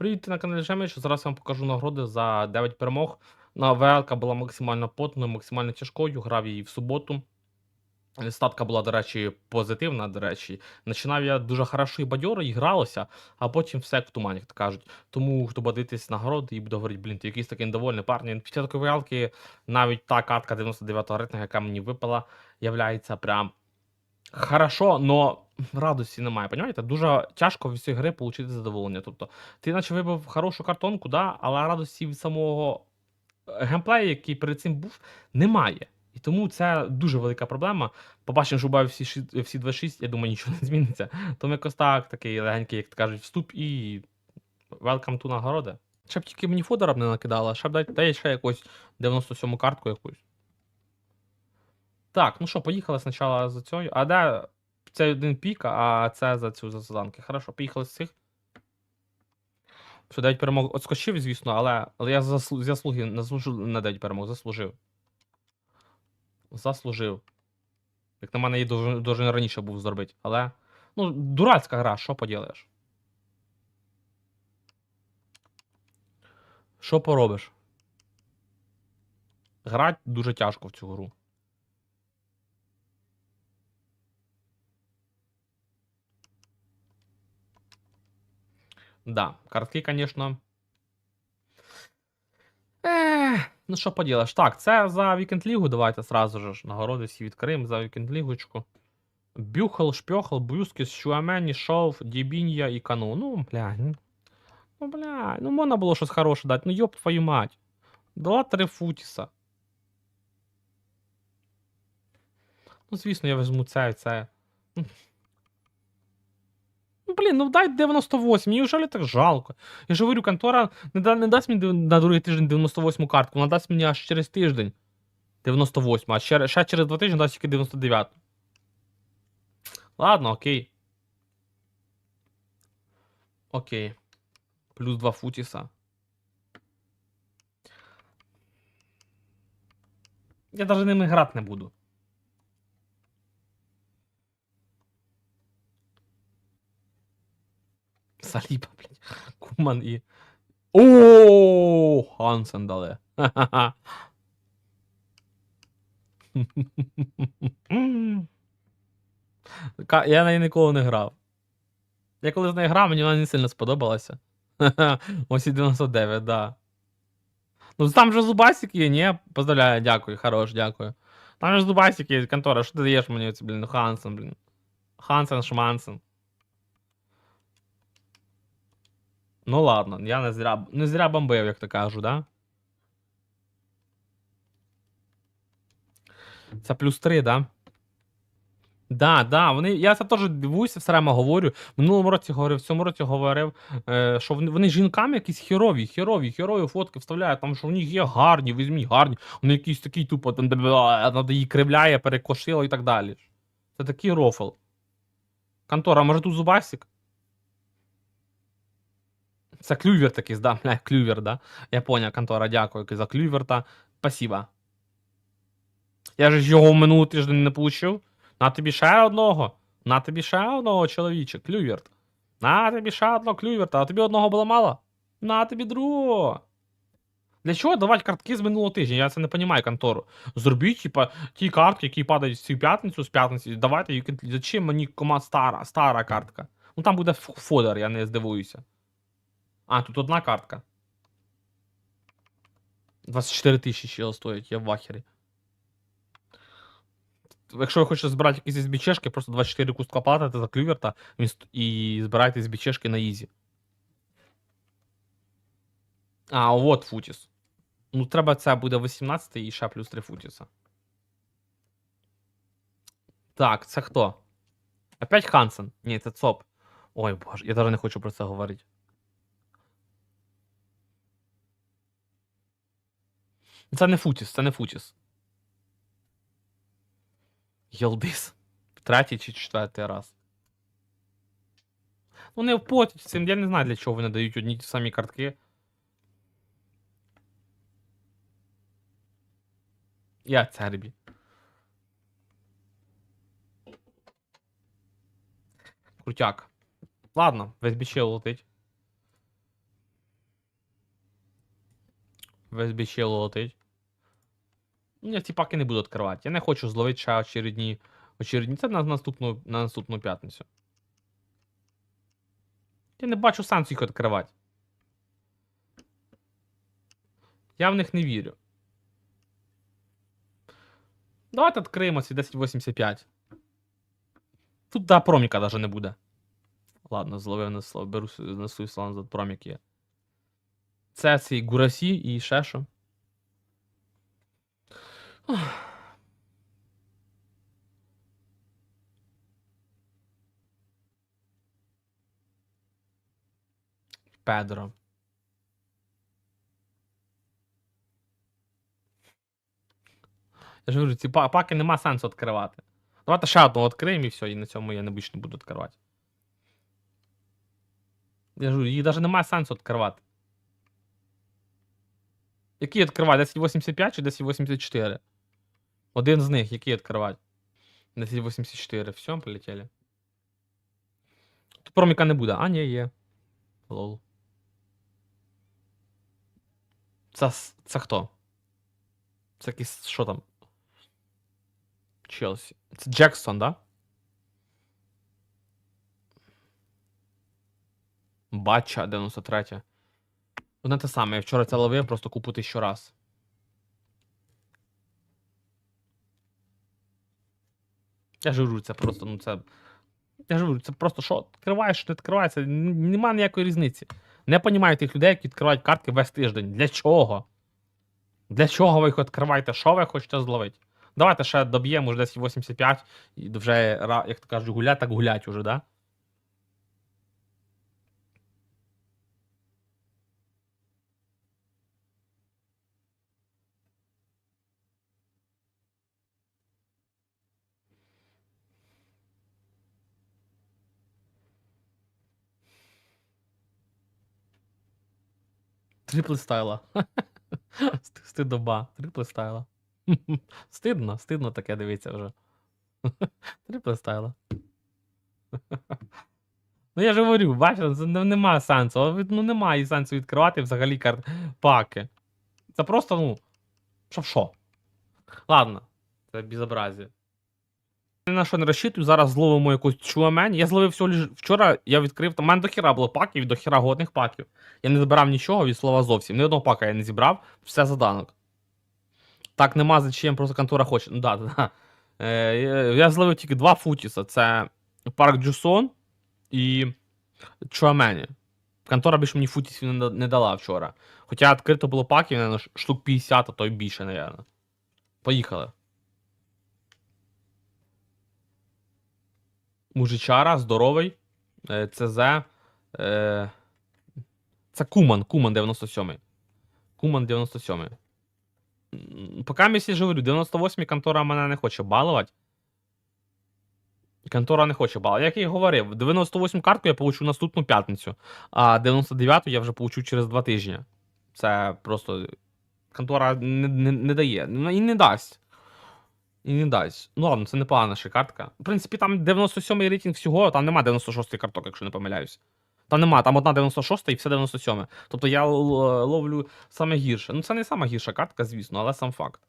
Привіт на каналі Жеміч. Зараз я вам покажу нагороди за 9 перемог. На була максимально потною, максимально тяжкою. Грав її в суботу. Статка була, до речі, позитивна. До речі, починав я дуже хорошо і бадьоро, і гралося, а потім все в тумані, як то кажуть. Тому хто буде дивитись нагороди і буде говорити, блін, ти якийсь такий недовольний парень. Після такої валки навіть та катка 99-го рейтингу, яка мені випала, являється прям хорошо, но радості немає. Понимаєте? Дуже тяжко від цієї гри отримати задоволення. Тобто, ти наче вибив хорошу картонку, да, але радості від самого е, геймплею, який перед цим був, немає. І тому це дуже велика проблема. Побачимо, що буває всі, всі 26, я думаю, нічого не зміниться. Тому якось так, такий легенький, як кажуть, вступ і welcome to нагороди. Щоб тільки мені фодера б не накидала, щоб дати дай ще якусь 97-му картку якусь. Так, ну що, поїхали спочатку за цією. А де це один пік, а це за цю за заданки. Хорошо, поїхали з цих. Що 9 перемог отскочив, звісно, але, але я заслу, заслуги не заслужив на 9 перемог, заслужив. Заслужив. Як на мене, її дуже, дуже раніше був зробити. Але. Ну, дурацька гра, що поділаєш? Що поробиш? Грати дуже тяжко в цю гру. Да, картки, конечно. Ех, ну що поділиш? Так, це за Вікенд Лігу. Давайте сразу ж нагороди всі відкриємо за Вікенд Лігочку. Бюхал, Шпьохал, Брюскіс, Шуамені, Шов, Дібінья і Кану. Ну, бля. Ну, ну бля, ну можна було щось хороше дати. Ну йоп твою мать. Дала три футіса. Ну, звісно, я візьму це і це. Блін, ну дай 98, мені вже так жалко. Я ж говорю, контора не, да, не дасть мені на другий тиждень 98 картку, вона дасть мені аж через тиждень 98, а ще, ще через два тижні дасть тільки 99. Ладно, окей. Окей. Плюс 2 футіса. Я навіть ними грати не буду. Саліба, блядь. Куман і. О, Хансен дали. Я на неї ніколи не грав. Я коли з нею грав, мені вона не сильно сподобалася. Ось і 99, да. Ну там же зубасик є, ні? Поздравляю, дякую, хорош, дякую. Там же зубасик є, контора, що ти даєш мені оці, блін, Хансен, блін. Хансен, Шмансен. Ну ладно, я не зря, не зря бомбив, як то кажу, да? Це плюс 3, да? Да, да, вони, я це теж дивуюся, все время говорю. В минулому році говорив, в цьому році говорив, е, що вони, вони жінкам якісь херові, херові, херові фотки вставляють, там, що в них є гарні, візьміть гарні, вони якісь такі тупо, там, де, її кривляє, перекошило і так далі. Це такий рофл. Контора, може тут зубасик? Це клювер такий, да, бля, клювер, да? Я поняв, контора, дякую за клюверта. Спасибо. Я ж його в минулий тиждень не получив. На тобі ще одного. На тобі ще одного, чоловіче, клюверт. На тобі ще одного клюверта, а тобі одного було мало? На тобі другого. Для чого давати картки з минулого тижня? Я це не розумію, контору. Зробіть, типа, ті картки, які падають в цю п'ятницю, з п'ятниці, давайте, зачем мені кома стара, стара картка? Ну там буде фодер, я не здивуюся. А, тут одна картка. 24 тисячі чого стоїть, я в ахері. Якщо ви хочете збирати якісь із бічешки, просто 24 кустка платите за клюверта і збирайте з бічешки на ізі. А, от футіс. Ну, треба це буде 18 і ще плюс 3 футіса. Так, це хто? Опять Хансен? Ні, це ЦОП. Ой боже, я навіть не хочу про це говорити. Це не Футіс, це не Футіс. Єлдис. Третій чи четвертий раз. Ну, не вплотять цим, я не знаю, для чого вони дають одні ті самі картки. Я Цербі. Крутяк. Ладно, весь бічел летить. Весь бічело летить. Ну, Я ці паки не буду відкривати. Я не хочу зловити ще очередні. Очередні. Це на наступну, на наступну п'ятницю. Я не бачу сенсу їх відкривати. Я в них не вірю. Давайте відкриємо ці 1085. Тут да, проміка навіть не буде. Ладно, зловив на слово. Беру с- на свій слон за промік є. Це ці гурасі і ще що. Педро. Я ж говорю, ці па- паки нема сенсу відкривати. Давайте ще одну відкриємо і все, і на цьому я не буду відкривати. Я ж говорю, їх навіть немає сенсу відкривати. Які відкривати? 1085 чи 1084? Один з них, який відкривати? 1084. Все, полетіли. Тут проміка не буде. А, ні, є. Лол. Це, це хто? Це якийсь. Що там? Челсі. Це Джексон, да? Бача 93. Одне те саме, я вчора це ловив, просто купу тисячу раз. Я ж говорю, це просто, ну це. Я ж говорю, це просто що відкриваєш, що не відкривається, нема ніякої різниці. Не понімаю тих людей, які відкривають картки весь тиждень. Для чого? Для чого ви їх відкриваєте? Що ви хочете зловити? Давайте ще доб'ємо вже десь 85 і вже, як то кажуть, гулять, так гулять уже, да? Трипли стайла. Стидоба. Трипли стайла. Стидно, стидно таке дивиться вже. Трипли стайла. Ну я ж говорю, бачите, це нема сенсу. Ну немає сенсу відкривати взагалі карт паки. Це просто, ну. Що що? Ладно, це безобразие. Ні на що не розчитую, зараз зловимо якусь чуамень. Я зловив всього лиш вчора, я відкрив. Там у мене до хіра було паків, до хіра годних паків. Я не збирав нічого від слова зовсім. Ні одного пака я не зібрав, все заданок. Так, нема за чим, просто контора хоче. Ну да, да, да. Е, я- зловив тільки два футіса: це Парк Джусон і Чуамені. Контора більше мені футісів не, дала вчора. Хоча відкрито було паків, штук 50, а то й більше, напевно. Поїхали. Мужичара, здоровий. Е, ЦЗ. Е, це Куман, Куман 97. Куман 97. Поки я ж говорю, 98 контора мене не хоче балувати. Контора не хоче балувати. Як я і говорив, 98 картку я получу наступну п'ятницю, а 99-ту я вже получу через 2 тижні. Це просто. Контора не, не, не дає. Ну, І не дасть. І не дасть. Ну ладно, це непогана ще картка. В принципі, там 97-й рейтинг всього, там нема 96 ї карток, якщо не помиляюсь. Там нема, там одна 96 і все 97. Тобто я л- ловлю саме гірше. Ну, це не сама гірша картка, звісно, але сам факт.